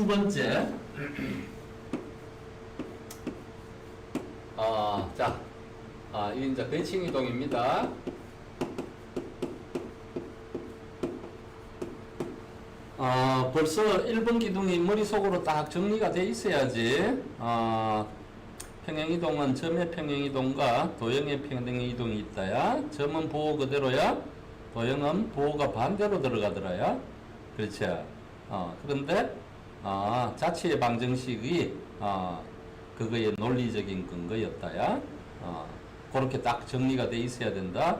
두 번째. 아, 자, 아, 이 이제 대칭 이동입니다. 아, 벌써 1번 기둥이 머릿속으로 딱 정리가 돼 있어야지, 아, 평행 이동은 점의 평행 이동과 도형의 평행 이동이 있다야. 점은 보호 그대로야. 도형은 보호가 반대로 들어가더라야. 그렇지. 어, 그런데, 아, 자체의 방정식이, 아, 그거의 논리적인 근거였다야. 어, 그렇게 딱 정리가 돼 있어야 된다.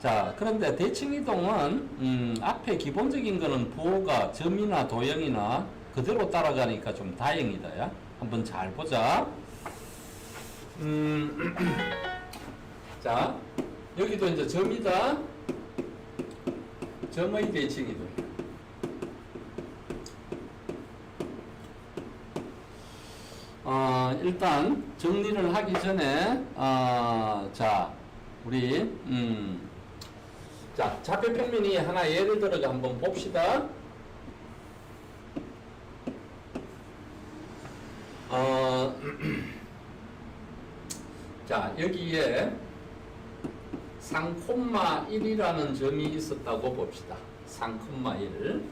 자, 그런데 대칭이동은, 음, 앞에 기본적인 거는 부호가 점이나 도형이나 그대로 따라가니까 좀 다행이다 야. 한번 잘 보자. 음, 자, 여기도 이제 점이다. 점의 대칭이동. 어, 일단 정리를 하기 전에, 어, 자, 우리, 음, 자, 좌표 평면이 하나 예를 들어가 한번 봅시다. 어, 자, 여기에 3,1이라는 점이 있었다고 봅시다. 3,1.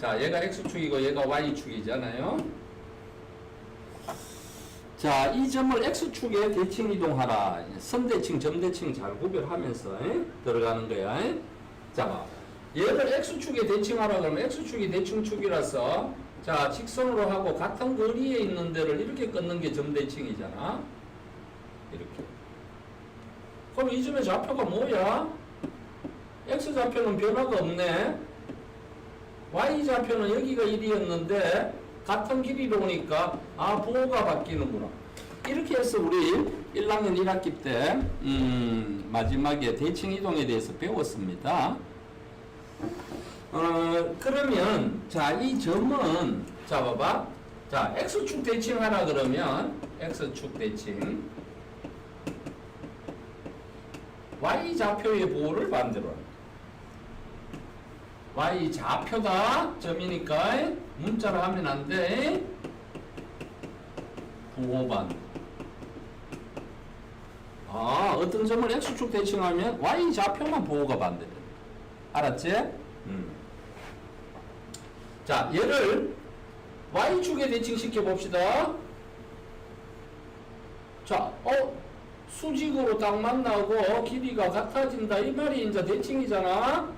자, 얘가 x축이고 얘가 y축이잖아요. 자, 이 점을 x축에 대칭 이동하라. 선대칭, 점대칭 잘 구별하면서 에? 들어가는 거야. 에? 자, 봐. 얘를 x축에 대칭하라 그러면 x축이 대칭축이라서 자, 직선으로 하고 같은 거리에 있는 데를 이렇게 끊는 게 점대칭이잖아. 이렇게. 그럼 이 점의 좌표가 뭐야? x 좌표는 변화가 없네. y 좌표는 여기가 1이었는데 같은 길이로 오니까 아 보호가 바뀌는구나. 이렇게 해서 우리 1학년 1학기 때 음, 마지막에 대칭 이동에 대해서 배웠습니다. 어, 그러면 자 이 점은 자 봐봐 자 x축 대칭하라 그러면 x축 대칭 y 좌표의 보호를 반대로 합니다. y 좌표다 점이니까 문자로 하면 안 돼. 보호반. 아 어떤 점을 x축 대칭하면 y 좌표만 보호가 반대돼. 알았지? 음. 자 얘를 y축에 대칭시켜 봅시다. 자, 어 수직으로 딱 만나고 길이가 같아진다 이 말이 이제 대칭이잖아.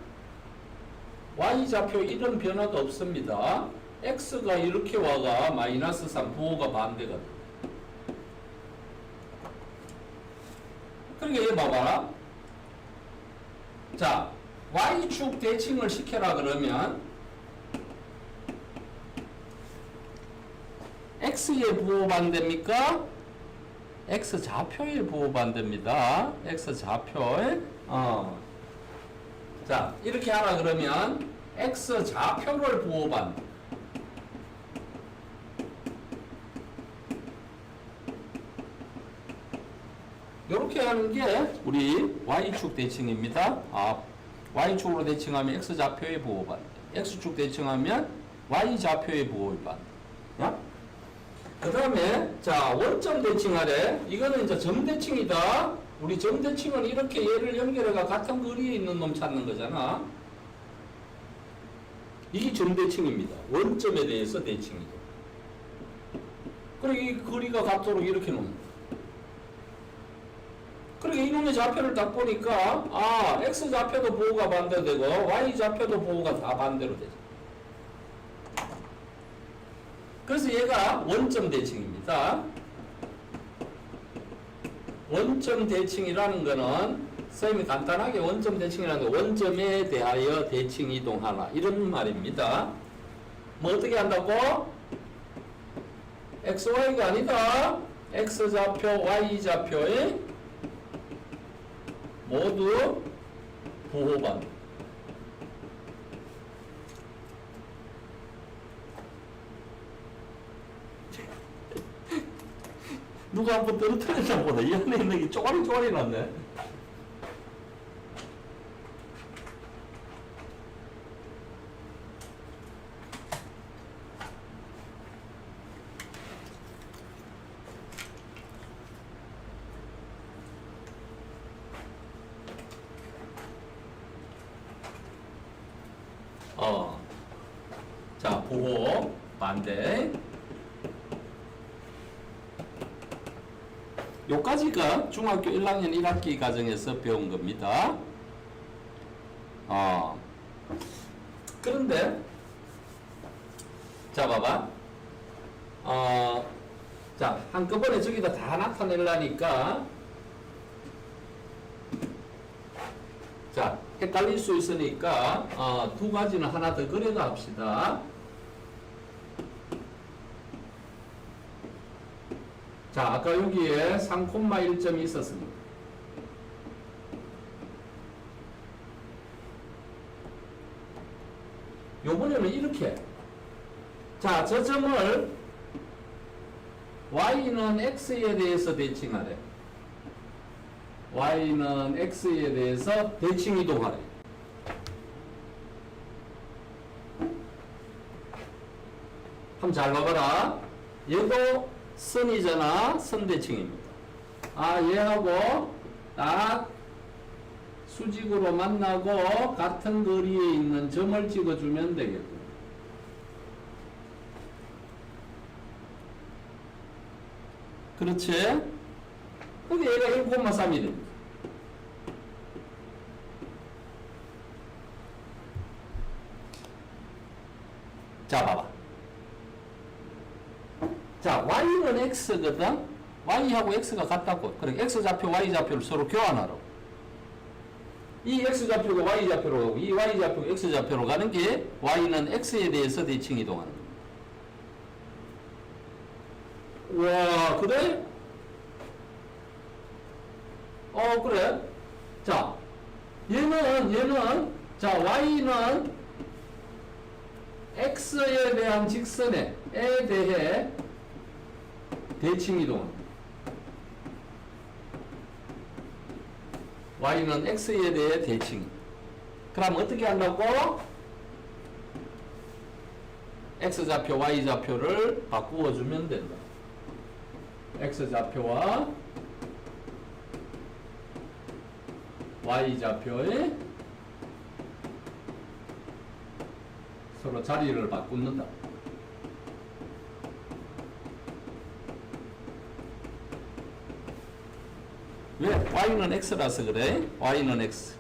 y 좌표 이런 변화가 없습니다. X가 이렇게 와가 마이너스 3 부호가 반대가 돼. 그러니까 얘 봐봐라. 자, y축 대칭을 시켜라 그러면 x의 부호 반대입니까? x 좌표의 부호 반대입니다. x 좌표의 어. 자, 이렇게 하라 그러면 x 좌표를 부호 반대. 이렇게 하는 게 우리 y축 대칭입니다. 아, y축으로 대칭하면 x 좌표의 부호 반대. x축 대칭하면 y 좌표의 부호 반대. 야? 그 다음에 자 원점 대칭하래 이거는 이제 점 대칭이다 우리 점 대칭은 이렇게 얘를 연결해가 같은 거리에 있는 놈 찾는 거잖아 이게 점 대칭입니다 원점에 대해서 대칭이죠 그리고 이 거리가 같도록 이렇게 놓는 그리고 이놈의 좌표를 딱 보니까 아 x 좌표도 보호가 반대되고 y 좌표도 보호가 다 반대로 되죠 그래서 얘가 원점 대칭입니다. 원점 대칭이라는 거는 선생님이 간단하게 원점 대칭이라는 거 원점에 대하여 대칭 이동하라 이런 말입니다. 뭐 어떻게 한다고? XY가 아니다. X좌표, Y좌표에 모두 보호받는 누가 한번 떨어뜨렸나 보다. 이 안에 있는 게 쪼가리 쪼가리 났네. 어. 자, 보호 반대. 요까지가 중학교 1학년 1학기 과정에서 배운 겁니다. 어. 그런데 자 봐봐. 어. 자, 한꺼번에 저기다 다 나타내려니까 자, 헷갈릴 수 있으니까 어, 두 가지는 하나 더 그려가 합시다. 자, 아까 여기에 3,1점이 있었습니다. 요번에는 이렇게. 자, 저 점을 y는 x에 대해서 대칭하래. y는 x에 대해서 대칭 이동하래. 한번 잘 봐봐라. 얘도 선이잖아. 선대칭입니다. 아, 얘하고 딱 수직으로 만나고 같은 거리에 있는 점을 찍어주면 되겠고. 그렇지? 근데 얘가 1,3이 됩니다. 자, 봐봐. 자, y는 x거든? y하고 x가 같다고. 그래, x 좌표, y 좌표를 서로 교환하라고. 이 x 좌표가 y 좌표로 가고, 이 y 좌표가 x 좌표로 가는 게 y는 x에 대해서 대칭 이동하는 거야. 와, 그래? 어, 그래? 자, 얘는, 얘는, 자, y는 x에 대한 직선에, 에 대해 대칭 이동합니다. y는 x에 대해 대칭. 그럼 어떻게 한다고? x 좌표, y 좌표를 바꾸어 주면 된다. x 좌표와 y 좌표에 서로 자리를 바꾼다. 왜? Y는 x라서 그래. y는 x.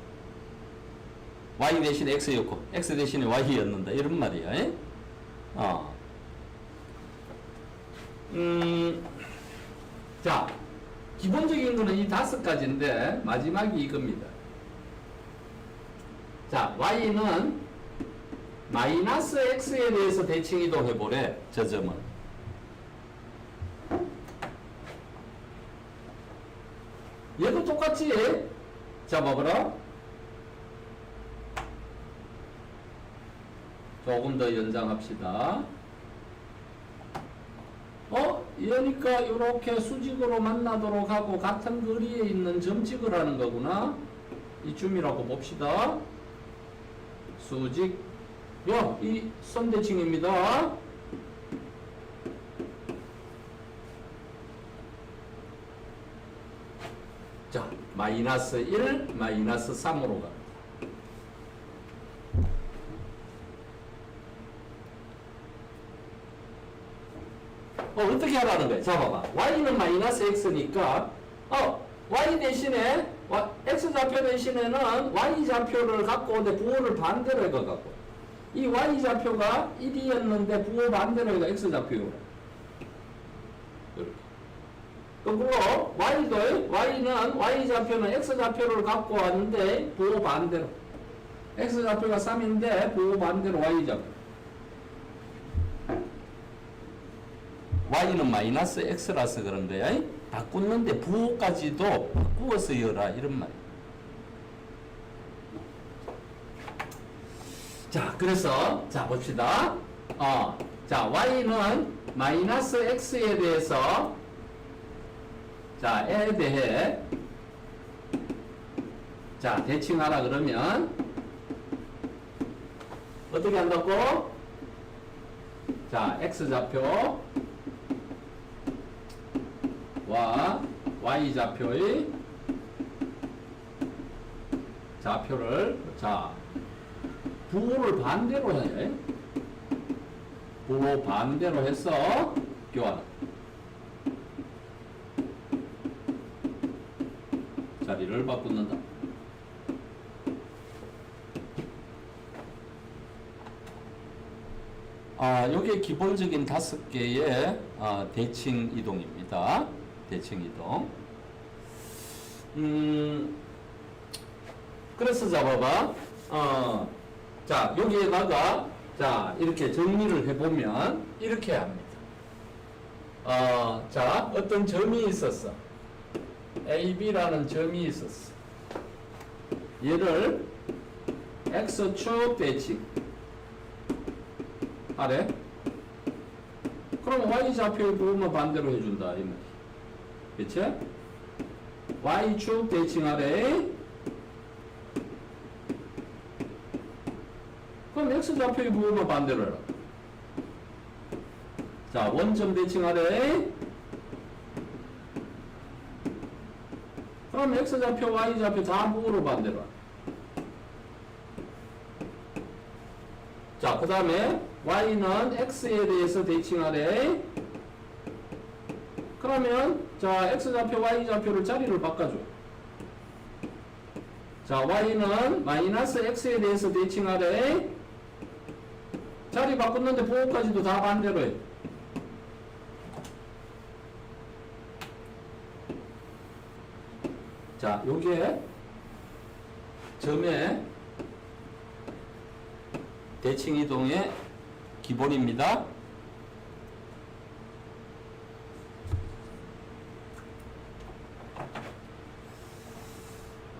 y 대신에 x였고 x 대신에 y였는다. 이런 말이야. 에? 어. 음, 자, 기본적인 거는 이 다섯 가지인데 마지막이 이겁니다. 자, y는 마이너스 x에 대해서 대칭 이동해 보래. 저 점은. 얘도 똑같이 잡아보라. 조금 더 연장합시다. 어? 얘니까 이렇게 수직으로 만나도록 하고 같은 거리에 있는 점 찍으라는 거구나. 이쯤이라고 봅시다. 수직. 야, 이 선대칭입니다. 자, 마이너스 1, 마이너스 3으로 갑니다. 어, 어떻게 하라는 거야? 자, 봐봐. y는 마이너스 x니까, 어, y 대신에, 와- x 좌표 대신에는 y 좌표를 갖고 오는데 부호를 반대로 해갖고. 이 y 좌표가 1이었는데 부호 반대로 해가 x 좌표요. 이렇게. 거꾸로 y도 y는 y 좌표는 x 좌표를 갖고 왔는데 부호 반대로. x 좌표가 3인데 부호 반대로 y 좌표. y는 마이너스 x라서 그런 거야 바꾸는데 부호까지도 바꾸어서 여라 이런 말. 자 그래서 자 봅시다. 어, 자 y는 마이너스 x에 대해서 자, 에 대해 자, 대칭하라 그러면 어떻게 한다고? 자, x 좌표 와 y 좌표의 좌표를 자 부호를 반대로 해. 부호 반대로 해서 교환. 자리를 바꾸는다. 아, 요게 기본적인 다섯 개의 아, 대칭 이동입니다. 대칭 이동. 음, 그래서 잡아봐. 어, 자, 여기에다가, 자, 이렇게 정리를 해보면, 이렇게 합니다. 어, 자, 어떤 점이 있었어. AB라는 점이 있었어. 얘를 X축 대칭. 아래. 그럼 Y좌표의 부분만 반대로 해준다. 이 말이. 그치? Y축 대칭 아래. 그럼 X좌표의 부분만 반대로 해라. 자, 원점 대칭 아래. 그럼 X좌표, Y좌표 다 부호로 반대로. 자, 그 다음에 y는 x에 대해서 대칭하래. 그러면 자 x좌표, y좌표를 자리를 바꿔줘. 자, y는 마이너스 x에 대해서 대칭하래. 자리 바꿨는데 부호까지도 다 반대로 해. 자, 요게 점의 대칭 이동의 기본입니다.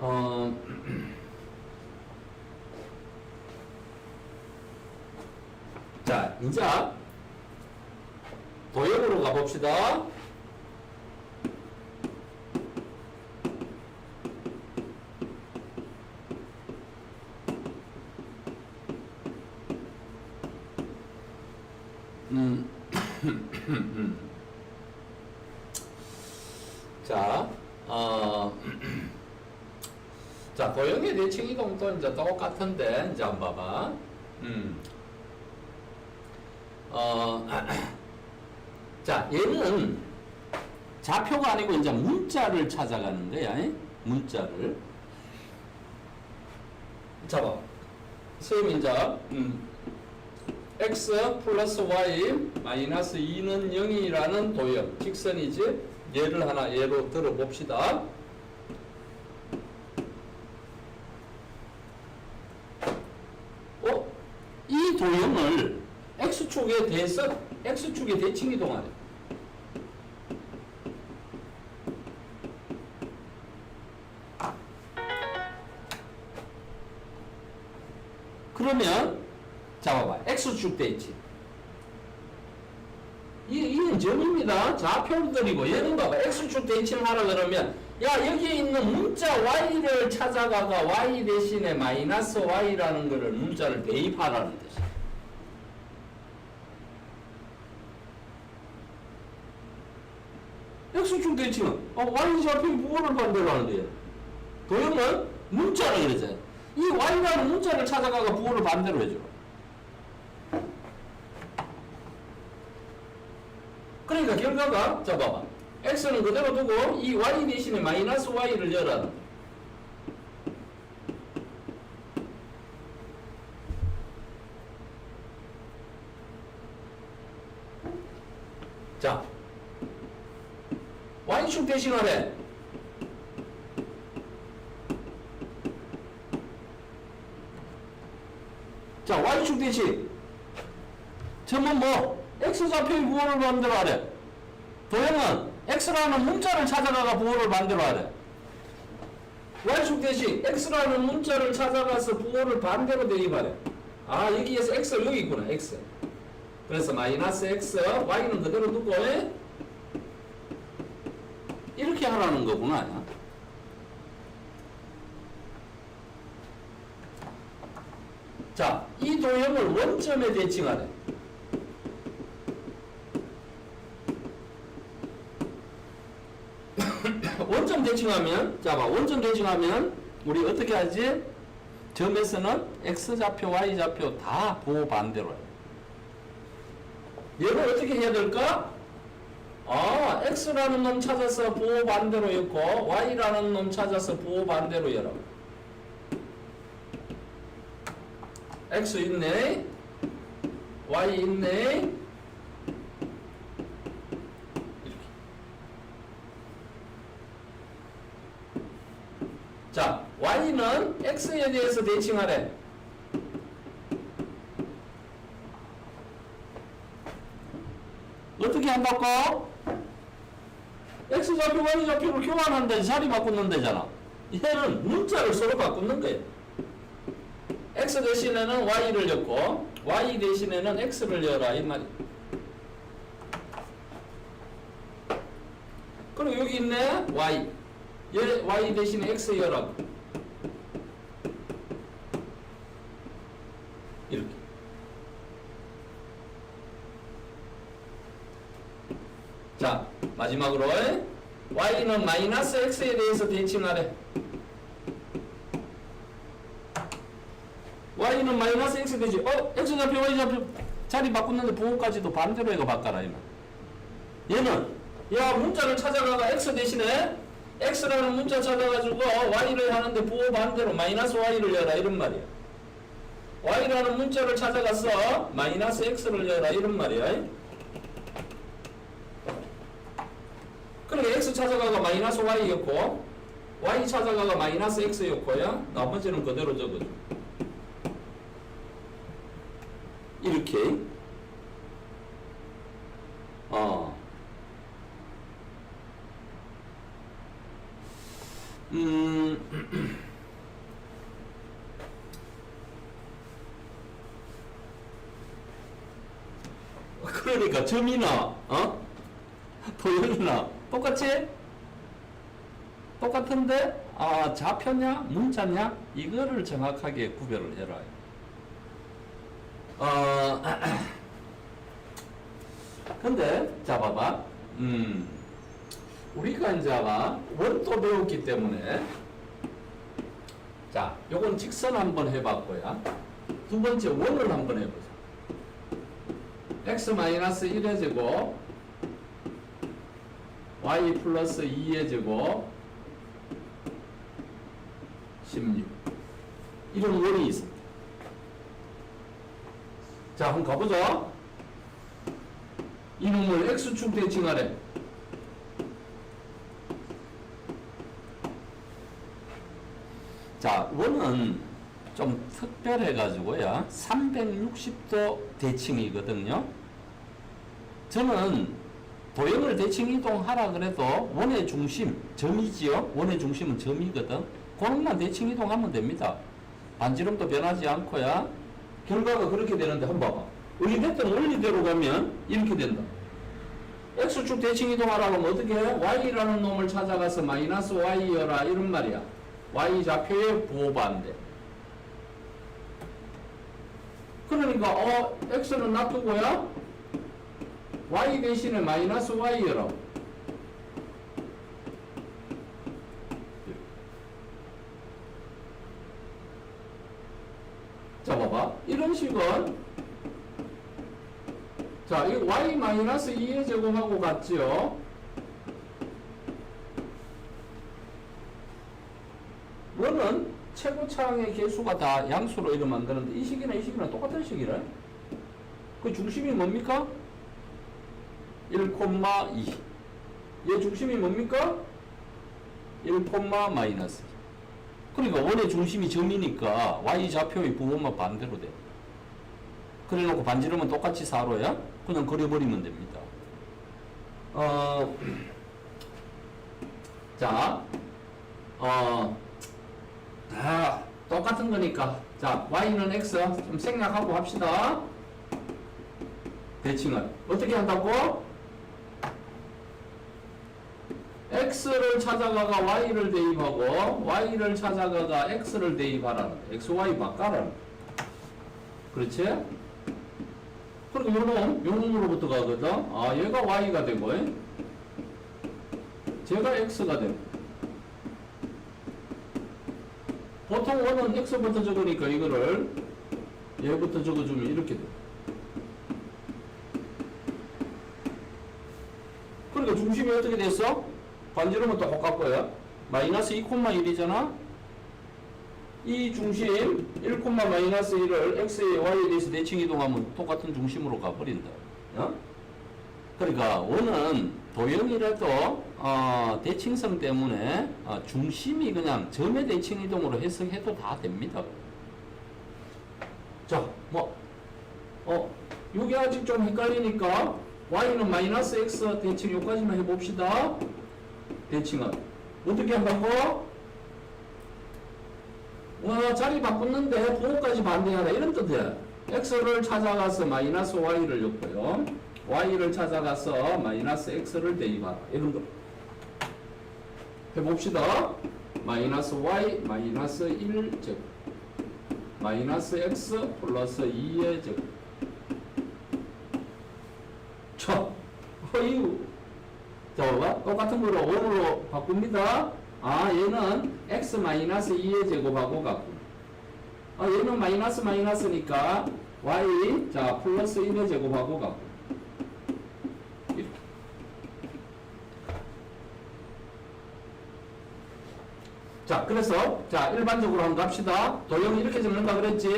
어, 자, 이제 도형으로 가봅시다. 1층 이동도 이제 똑같은데, 이제 한번 봐봐. 음. 어, 자, 얘는 좌표가 아니고 이제 문자를 찾아가는 거야. 에? 문자를. 잡아. 선생님, 이제, 음, x 플러스 y 마이너스 2는 0이라는 도형, 직선이지? 얘를 하나 예로 들어봅시다. X축에 대해서 x축의 대칭 이 동하래 그러면 잡아봐. X축 대칭. 이, 이는 점입니다. 좌표들이고, 얘는 봐봐. X축 대칭 하라 그러면, 야, 여기 있는 문자 Y를 찾아가가 Y 대신에 마이너스 Y라는 거를 문자를 대입하라는 뜻이야. X축 대칭은, 어, Y 좌표 부호를 반대로 하는데, 도형은 문자를 그러잖아. 이 Y라는 문자를 찾아가가 부호를 반대로 해줘. 그러니까 결과가 자 봐봐 x는 그대로 두고 이 y 대신에 마이너스 y를 열어라 자 y축 대신하래. 자 y축 대신. 점은 뭐? X좌표의 부호를 만들어 하래. 도형은 x라는 문자를 찾아가가 부호를 만들어 하래. y축 대신 x라는 문자를 찾아가서 부호를 반대로 대입하래. 아 여기에서 x가 여기 있구나 x. 그래서 마이너스 x y는 그대로 두고 에? 이렇게 하라는 거구나 자, 이 도형을 원점에 대칭하래 원점 대칭하면 자 봐 원점 대칭하면 우리 어떻게 하지 점에서는 x좌표, y좌표 다 부호 반대로 해요. 얘를 어떻게 해야 될까? 아, x라는 놈 찾아서 부호 반대로 했고 y라는 놈 찾아서 부호 반대로 열어. x 있네. y 있네. 이렇게. 자, y는 x에 대해서 대칭하래. 어떻게 한다고? X 좌표, y 좌표를 교환한다. 자리 바꾸는 데잖아. 얘는 문자를 서로 바꾸는 거예요. x 대신에는 y를 엮고 y 대신에는 x를 열라 이 말이. 그리고 여기 있네 y. 얘 y 대신에 x 열라. 이렇게. 자 마지막으로 y는 마이너스 x에 대해서 대칭하래. y는 마이너스 x 되지. 어, x 좌표, y 좌표 자리 바꾸는데 부호까지도 반대로 해가 바꿔라 이 말. 얘는 야 문자를 찾아가가 x 대신에 x라는 문자 찾아가지고 y를 하는데 부호 반대로 마이너스 y를 열라 이런 말이야. y라는 문자를 찾아가서 마이너스 x를 열라 이런 말이야. 그러니까 x 찾아가가 마이너스 y였고 y 찾아가가 마이너스 x였고요. 나머지는 그대로 적어줘. 이렇게 어. 음. 그러니까 점이나 어? 도형이나 똑같지? 똑같은데 아 좌표냐 문자냐 이거를 정확하게 구별을 해라. 어, 근데, 자, 봐봐. 음, 우리가 이제 아마 원도 배웠기 때문에, 자, 요건 직선 한번 해봤고요. 두 번째 원을 한번 해보자. x 1의 제곱, y 플러스 2의 제곱, 16. 이런 원이 있습니다. 자, 한번 가보자. 이놈을 x축 대칭하래. 자, 원은 좀 특별해가지고요. 360도 대칭이거든요. 저는 도형을 대칭 이동하라 그래도 원의 중심, 점이지요. 원의 중심은 점이거든. 그것만 대칭 이동하면 됩니다. 반지름도 변하지 않고요. 결과가 그렇게 되는데 한번 봐봐. 원리됐던 원리대로 가면 이렇게 된다. x축 대칭 이동하라고 하면 어떻게 해? y라는 놈을 찾아가서 마이너스 y여라 이런 말이야. y 좌표의 부호반대. 그러니까 어 x는 놔두고요. Y 대신에 마이너스 y여라고. 자, 봐봐. 이런 식은 자, 이 y 마이너스 2의 제곱하고 같지요? 원은 최고차항의 개수가 다 양수로 이렇게 만드는데 이 식이나 이 식이나 똑같은 식이래. 그 중심이 뭡니까? 1,2. 얘 중심이 뭡니까? 1, 마이너스. 그러니까 원의 중심이 점이니까 y 좌표의 부호만 반대로 돼. 그래 놓고 반지름은 똑같이 4로야? 그냥 그려버리면 됩니다. 어, 자, 어, 다 똑같은 거니까. 자, y는 x 좀 생략하고 합시다. 대칭을. 어떻게 한다고? X를 찾아가가 y를 대입하고 y를 찾아가가 x를 대입하라는 x, y 바꿔라는. 그렇지? 그리고 요놈, 요놈으로부터 가거든. 아, 얘가 y가 되고, 제가 x가 되고. 보통 원은 x부터 적으니까 이거를 얘부터 적어주면 이렇게 돼. 그러니까 중심이 어떻게 됐어? 반지름은 똑같고요. 마이너스 2,1이잖아? 이 중심 1, 마이너스 1을 x에 y에 대해서 대칭 이동하면 똑같은 중심으로 가버린다. 어? 그러니까 원은 도형이라도 어, 대칭성 때문에 어, 중심이 그냥 점의 대칭 이동으로 해석해도 다 됩니다. 자, 뭐, 어, 이게 아직 좀 헷갈리니까 y는 마이너스 x 대칭 요까지만 해봅시다. 대칭은 어떻게 한다고? 와 자리 바꿨는데 부호까지 반대하라 이런 뜻이야. x를 찾아가서 마이너스 y를 엮고요. y를 찾아가서 마이너스 x를 대입하라 이런 거. 해봅시다. 마이너스 y 마이너스 1 제곱 마이너스 x 플러스 2의 제곱 자, 어이구 자. 똑같은 거로 5로 바꿉니다. 아, 얘는 x 마이너스 2의 제곱하고 같고. 아, 얘는 마이너스 마이너스니까 y, 자, 플러스 1의 제곱하고 같고. 자, 그래서, 자, 일반적으로 한번 갑시다. 도형 이렇게 적는다 그랬지?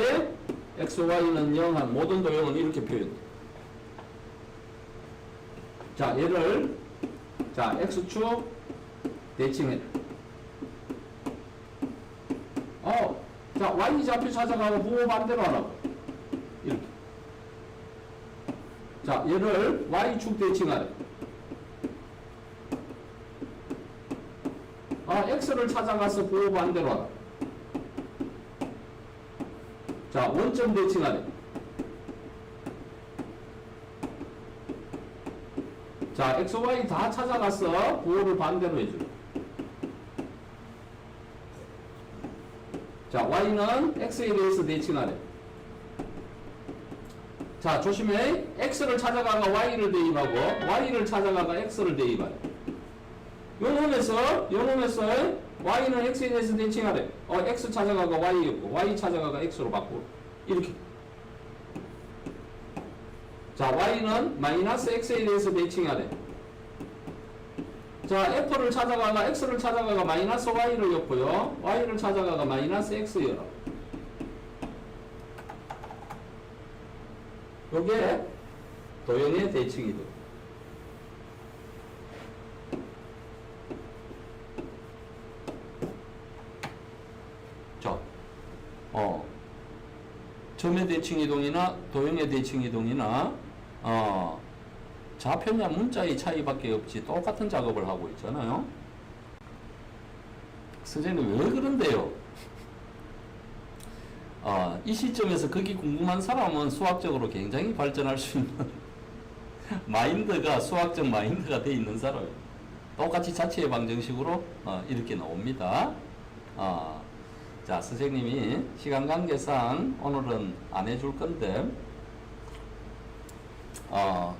x, y는 0한 모든 도형은 이렇게 표현. 자, 얘를 자, x축 대칭해. 어, 자, y 좌표 찾아가고 부호 반대로 하라고. 이렇게. 자, 얘를 y축 대칭하래. 아, x를 찾아가서 부호 반대로 하라. 자, 원점 대칭하래. 자, x, y 다 찾아가서 부호를 반대로 해줘. 자, y는 x에 대해서 대칭하래. 자, 조심해. x를 찾아가가 y를 대입하고 y를 찾아가가 x를 대입하래. 요 놈에서 요 놈에서 y는 x에 대해서 대칭하래. 어, x 찾아가가 y였고 y 찾아가가 x로 바꾸고 이렇게. 자, y는 마이너스 x에 대해서 대칭하래. 자, f를 찾아가가 x를 찾아가가 마이너스 y를 였고요. y를 찾아가가 마이너스 x여라. 요게 도형의 대칭이도. 자, 어, 점의 대칭 이동이나 도형의 대칭 이동이나 어, 좌표냐 문자의 차이밖에 없지 똑같은 작업을 하고 있잖아요. 선생님 왜 그런데요? 아, 이 시점에서 거기 궁금한 사람은 수학적으로 굉장히 발전할 수 있는 마인드가 수학적 마인드가 돼 있는 사람. 똑같이 자체의 방정식으로 어, 이렇게 나옵니다. 아, 자, 선생님이 시간 관계상 오늘은 안 해줄 건데, 어,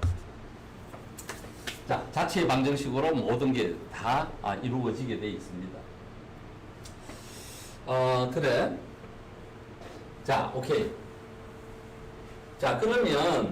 자, 자체의 방정식으로 모든 게다 아, 이루어지게 돼 있습니다. 어, 그래. 자, 오케이. 자, 그러면